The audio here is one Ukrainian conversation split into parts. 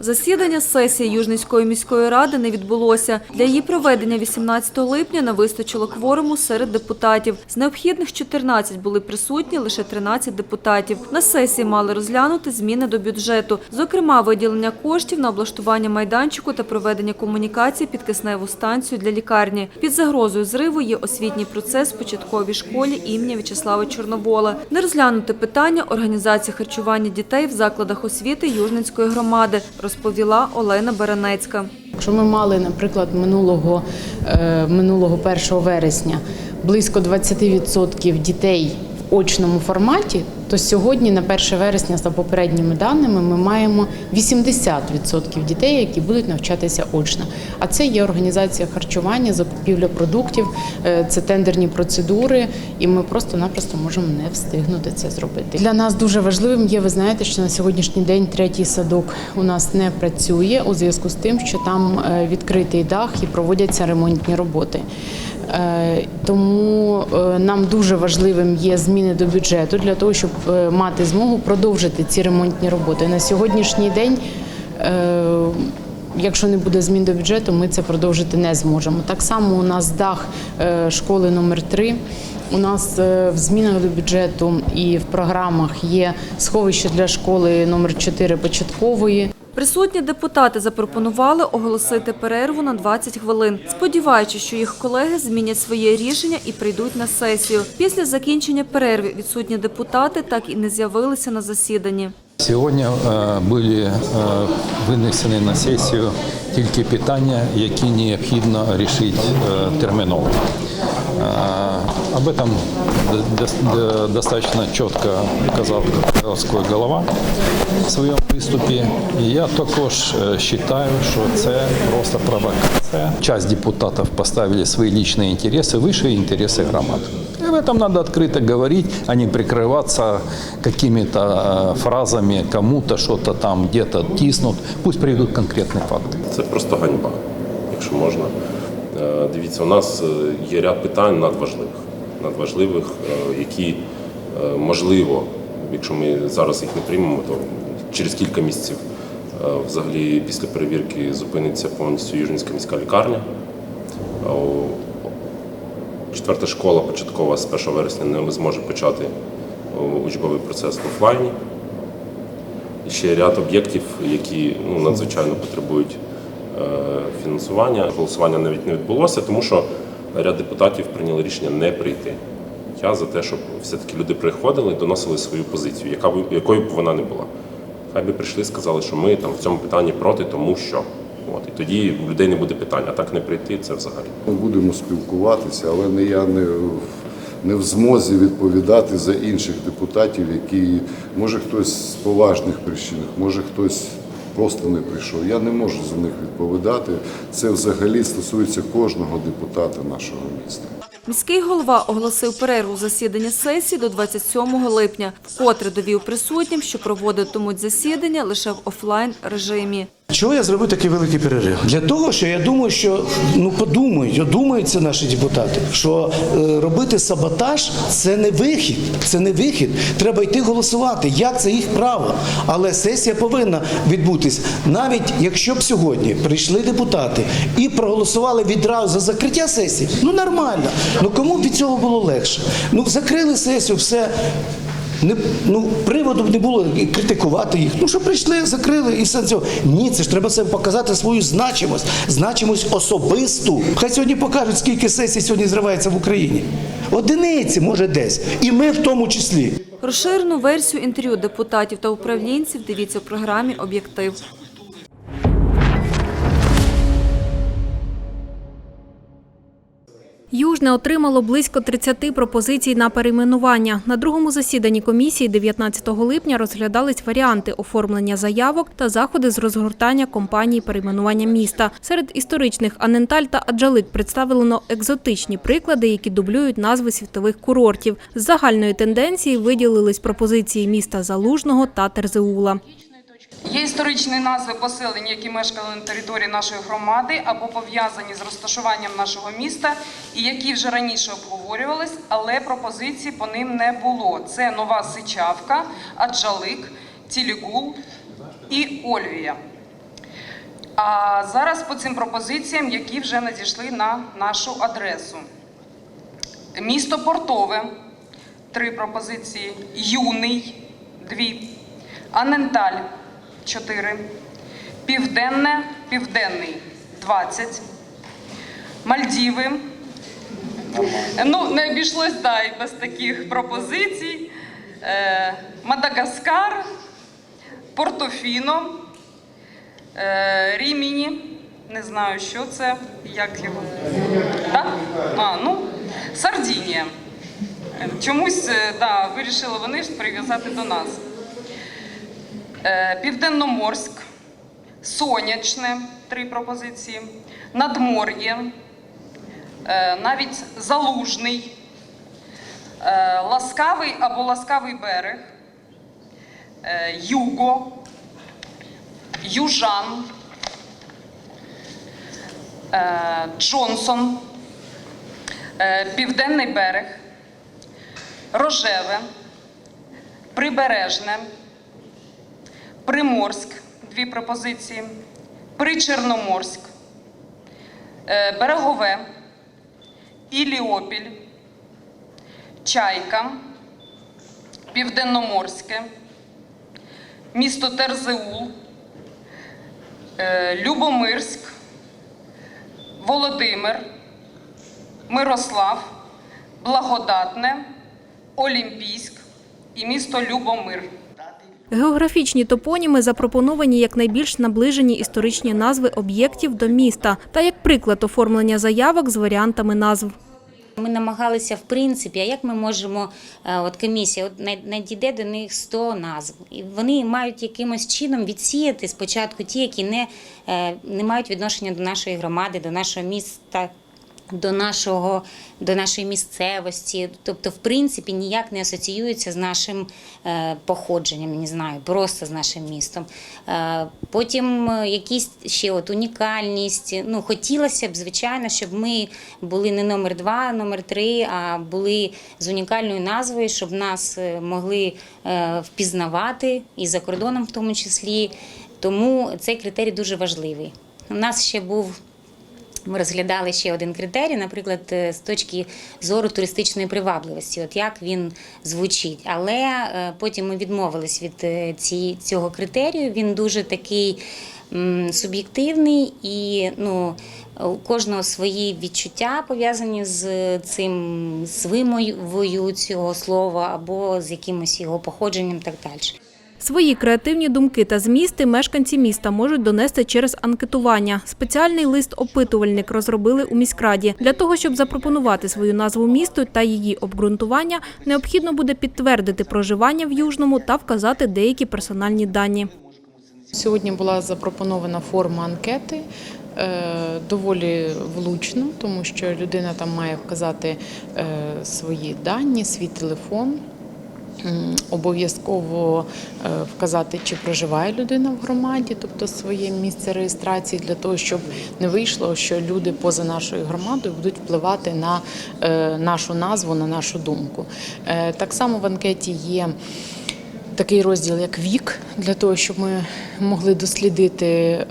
Засідання сесії Южницької міської ради не відбулося. Для її проведення 18 липня не вистачило кворуму серед депутатів. З необхідних 14 були присутні лише 13 депутатів. На сесії мали розглянути зміни до бюджету, зокрема виділення коштів на облаштування майданчику та проведення комунікацій під кисневу станцію для лікарні. Під загрозою зриву є освітній процес в початковій школі імені В'ячеслава Чорновола. Не розглянути питання організації харчування дітей в закладах освіти Южницької громади, розповіла Олена Баранецька. Якщо ми мали, наприклад, минулого, е, минулого 1 вересня близько 20% дітей очному форматі, то сьогодні на 1 вересня, за попередніми даними, ми маємо 80% дітей, які будуть навчатися очно. А це є організація харчування, закупівля продуктів, е, це тендерні процедури, і ми просто-напросто можемо не встигнути це зробити. Для нас дуже важливим є, ви знаєте, що на сьогоднішній день третій садок у нас не працює у зв'язку з тим, що там е, відкритий дах і проводяться ремонтні роботи. Е, Тому е, нам дуже важливим є зміни до бюджету для того, щоб е, мати змогу продовжити ці ремонтні роботи. На сьогоднішній день, якщо не буде змін до бюджету, ми це продовжити не зможемо. Так само у нас дах школи номер 3 У нас в змінах до бюджету і в програмах є сховище для школи номер 4 початкової. Присутні депутати запропонували оголосити перерву на 20 хвилин, сподіваючись, що їх колеги змінять своє рішення і прийдуть на сесію. Після закінчення перерви відсутні депутати так і не з'явилися на засіданні. Сьогодні е, були е, винесені на сесію тільки питання, які необхідно рішити е, терміново. Е, Об этом д- д- достаточно чітко казав городський голова в своєму виступі. І я також е, вважаю, що це просто провокація. Часть депутатів поставили свої личні інтереси вище інтереси громад. И в этом надо открыто говорить, а не прикрываться какими-то э, фразами, кому-то что-то там где-то тиснут. Пусть приведут конкретные факты. Це просто ганьба, якщо можна. Е, Дивіться, у нас е, є ряд питань надважливих, надважливих, е, які можливо, якщо ми зараз їх не приймемо, то через кілька місяців взагалі після перевірки зупиниться повністю Южницька міська лікарня. Четверта школа початкова з 1 вересня не зможе почати учбовий процес в офлайні. І ще ряд об'єктів, які ну, надзвичайно потребують фінансування. Голосування навіть не відбулося, тому що ряд депутатів прийняли рішення не прийти. Я за те, щоб все-таки люди приходили і доносили свою позицію, яка б, якою б вона не була. Хай би прийшли, сказали, що ми там в цьому питанні проти, тому що. От, і тоді в людей не буде питань, а так не прийти це взагалі. Ми будемо спілкуватися, але не я не не в змозі відповідати за інших депутатів, які може хтось з поважних причин, може хтось просто не прийшов. Я не можу за них відповідати. Це взагалі стосується кожного депутата нашого міста. Міський голова оголосив перерву засідання сесії до 27 липня, вкотре довів присутнім, що проводитимуть засідання лише в офлайн режимі. Чого я зробив такий великий перерив? Для того, що я думаю, що ну подумають, одумаються це наші депутати, що е, робити саботаж це не вихід, це не вихід. Треба йти голосувати. Як це їх право? Але сесія повинна відбутись. Навіть якщо б сьогодні прийшли депутати і проголосували відразу за закриття сесії, ну нормально. Ну кому б від цього було легше? Ну закрили сесію, все. Не, ну, приводу не було критикувати їх. Ну, що прийшли, закрили і все цього. Ні, це ж треба себе показати свою значимость, значимость особисту. Хай сьогодні покажуть, скільки сесій сьогодні зривається в Україні. Одиниці, може, десь. І ми в тому числі. Розширену версію інтерв'ю депутатів та управлінців дивіться в програмі «Об'єктив». Южне отримало близько 30 пропозицій на перейменування. На другому засіданні комісії 19 липня розглядались варіанти оформлення заявок та заходи з розгортання компанії перейменування міста. Серед історичних Аненталь та Аджалик представлено екзотичні приклади, які дублюють назви світових курортів. З загальної тенденції виділились пропозиції міста Залужного та Терзеула. Є історичні назви поселень, які мешкали на території нашої громади або пов'язані з розташуванням нашого міста, і які вже раніше обговорювались, але пропозицій по ним не було. Це Нова Сичавка, Аджалик, Тілігул і Ольвія. А зараз по цим пропозиціям, які вже надійшли на нашу адресу. Місто Портове три пропозиції, Юний дві, Аненталь чотири, Південне, Південний 20, Мальдіви. Ну, не обійшлось да, і без таких пропозицій. Е, Мадагаскар, Портофіно, е, Ріміні. Не знаю, що це, як його. Так? А, ну, Сардінія. Е, Чомусь да, вирішили вони ж прив'язати до нас. Е, Південноморськ, Сонячне, три пропозиції, Надмор'я, е, навіть Залужний, е, Ласкавий або Ласкавий берег, Юго, Южан, Джонсон, Південний берег, Рожеве, Прибережне, Приморськ, дві пропозиції, Причорноморськ, е, Берегове, Іліопіль, Чайка, Південноморське, місто Терзеул, е, Любомирськ, Володимир, Мирослав, Благодатне, Олімпійськ і місто Любомир. Географічні топоніми запропоновані як найбільш наближені історичні назви об'єктів до міста та як приклад оформлення заявок з варіантами назв. Ми намагалися, в принципі, а як ми можемо, е, от комісія, от надійде до них 100 назв, і вони мають якимось чином відсіяти спочатку ті, які не, е, не мають відношення до нашої громади, до нашого міста. До нашого до нашої місцевості, тобто, в принципі, ніяк не асоціюється з нашим е, походженням, не знаю, просто з нашим містом. Е, потім е, якісь ще от унікальність. Ну, хотілося б, звичайно, щоб ми були не номер два, номер три, а були з унікальною назвою, щоб нас могли впізнавати і за кордоном, в тому числі. Тому цей критерій дуже важливий. У нас ще був. Ми розглядали ще один критерій, наприклад, е, з точки зору туристичної привабливості, от як він звучить. Але е, потім ми відмовились від е, ці, цього критерію. Він дуже такий суб'єктивний і ну, у кожного свої відчуття пов'язані з цим з вимовою цього слова або з якимось його походженням, так далі. Свої креативні думки та змісти мешканці міста можуть донести через анкетування. Спеціальний лист-опитувальник розробили у міськраді. Для того, щоб запропонувати свою назву місту та її обґрунтування, необхідно буде підтвердити проживання в Южному та вказати деякі персональні дані. Сьогодні була запропонована форма анкети. е, Доволі влучно, тому що людина там має вказати е, свої дані, свій телефон. Обов'язково е, вказати, чи проживає людина в громаді, тобто своє місце реєстрації, для того, щоб не вийшло, що люди поза нашою громадою будуть впливати на е, нашу назву, на нашу думку. Е, Так само в анкеті є такий розділ, як вік, для того, щоб ми могли дослідити е,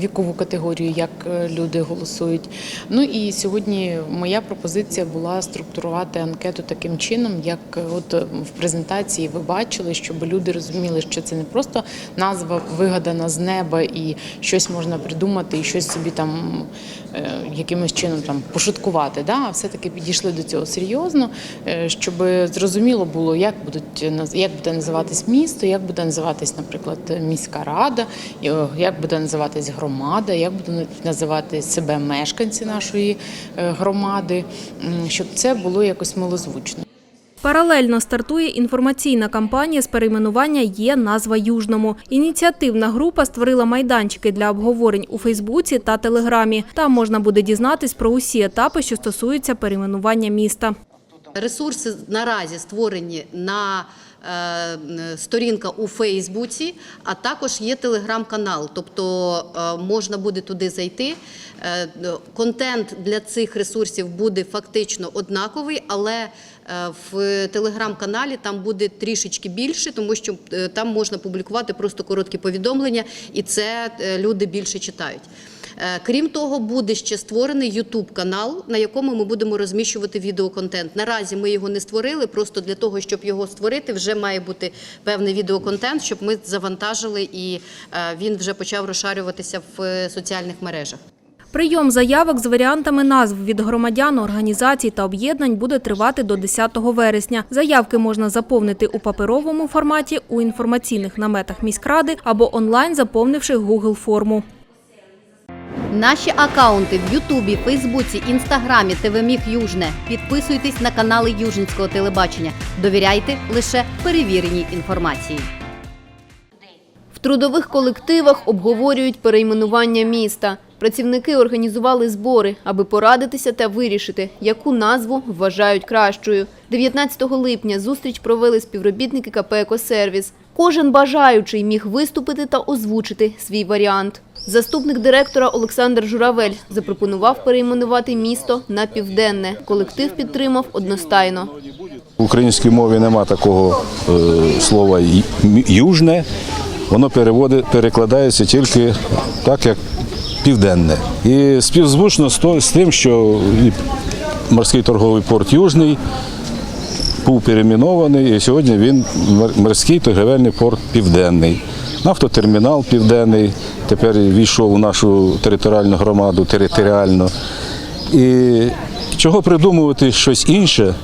вікову категорію, як е, люди голосують. Ну і сьогодні моя пропозиція була структурувати анкету таким чином, як е, от в презентації ви бачили, щоб люди розуміли, що це не просто назва вигадана з неба і щось можна придумати, і щось собі там якимось чином там пошуткувати. Да? А все-таки підійшли до цього серйозно, щоб зрозуміло було, як будуть як буде називатись місто, як буде називатись, наприклад, міська рада, як буде називатись громада, як будуть називати себе мешканці нашої е, громади, щоб це було якось милозвучно. Паралельно стартує інформаційна кампанія з перейменування «Є назва Южному». Ініціативна група створила майданчики для обговорень у Фейсбуці та Телеграмі. Там можна буде дізнатись про усі етапи, що стосуються перейменування міста. Ресурси наразі створені на сторінка у Фейсбуці, а також є телеграм-канал. Тобто е, можна буде туди зайти. Е, Контент для цих ресурсів буде фактично однаковий, але е, в телеграм-каналі там буде трішечки більше, тому що е, там можна публікувати просто короткі повідомлення, і це е, люди більше читають. Е, Крім того, буде ще створений youtube канал, на якому ми будемо розміщувати відеоконтент. Наразі ми його не створили. Просто для того, щоб його створити, вже має бути певний відеоконтент, щоб ми завантажили і е, він вже почав розшарюватися в е, соціальних мережах. Прийом заявок з варіантами назв від громадян, організацій та об'єднань буде тривати до 10 вересня. Заявки можна заповнити у паперовому форматі, у інформаційних наметах міськради або онлайн, заповнивши Google форму. Наші акаунти в Ютубі, Фейсбуці, Інстаграмі, ТВ Южне. Підписуйтесь на канали Южницького телебачення. Довіряйте лише перевіреній інформації. В трудових колективах обговорюють перейменування міста. Працівники організували збори, аби порадитися та вирішити, яку назву вважають кращою. 19 липня зустріч провели співробітники КП «Екосервіс». Кожен бажаючий міг виступити та озвучити свій варіант. Заступник директора Олександр Журавель запропонував перейменувати місто на південне. Колектив підтримав одностайно. В українській мові нема такого е, слова южне, воно перекладається тільки так, як південне. І співзвучно з, тим, що морський торговий порт Южний був перейменований, і сьогодні він мор- морський торговельний порт Південний. Нафтотермінал Південний тепер війшов у нашу територіальну громаду територіально. І чого придумувати щось інше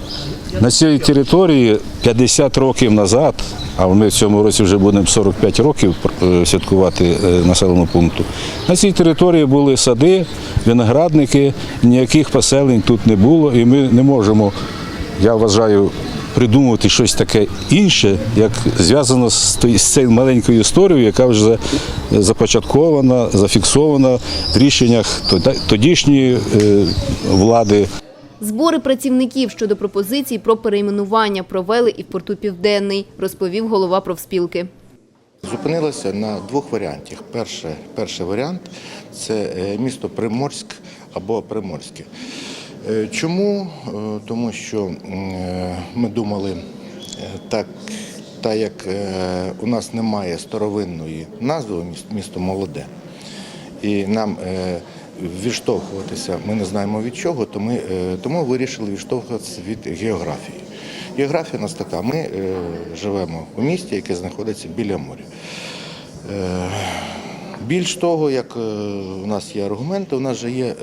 на цій території 50 років назад, а ми в цьому році вже будемо 45 років е, святкувати е, населеному пункту. На цій території були сади, виноградники, ніяких поселень тут не було, і ми не можемо, я вважаю, придумувати щось таке інше, як зв'язано з цією маленькою історією, яка вже започаткована, зафіксована в рішеннях тодішньої е, влади. Збори працівників щодо пропозицій про перейменування провели і в порту Південний, розповів голова профспілки. Зупинилася на двох варіантах. Перше, перший варіант це е, місто Приморськ або Приморське. Е, Чому? Е, Тому що е, ми думали, так, так як у нас немає старовинної назви місто молоде, і нам відштовхуватися ми не знаємо від чого, то ми, тому вирішили відштовхуватися від географії. Географія у нас така. Ми живемо у місті, яке знаходиться біля моря. Більш того, як е, у нас є аргументи, у нас же є е,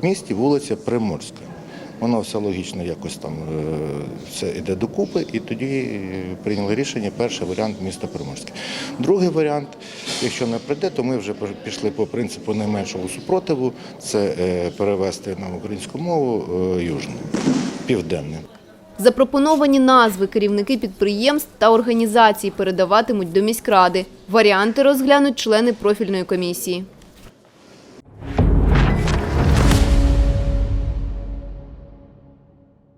в місті вулиця Приморська. Воно все логічно якось там е, все йде докупи, і тоді прийняли рішення перший варіант міста Приморське. Другий варіант, якщо не прийде, то ми вже пішли по принципу найменшого супротиву, це перевести на українську мову южне, південне. Запропоновані назви керівники підприємств та організацій передаватимуть до міськради. Варіанти розглянуть члени профільної комісії.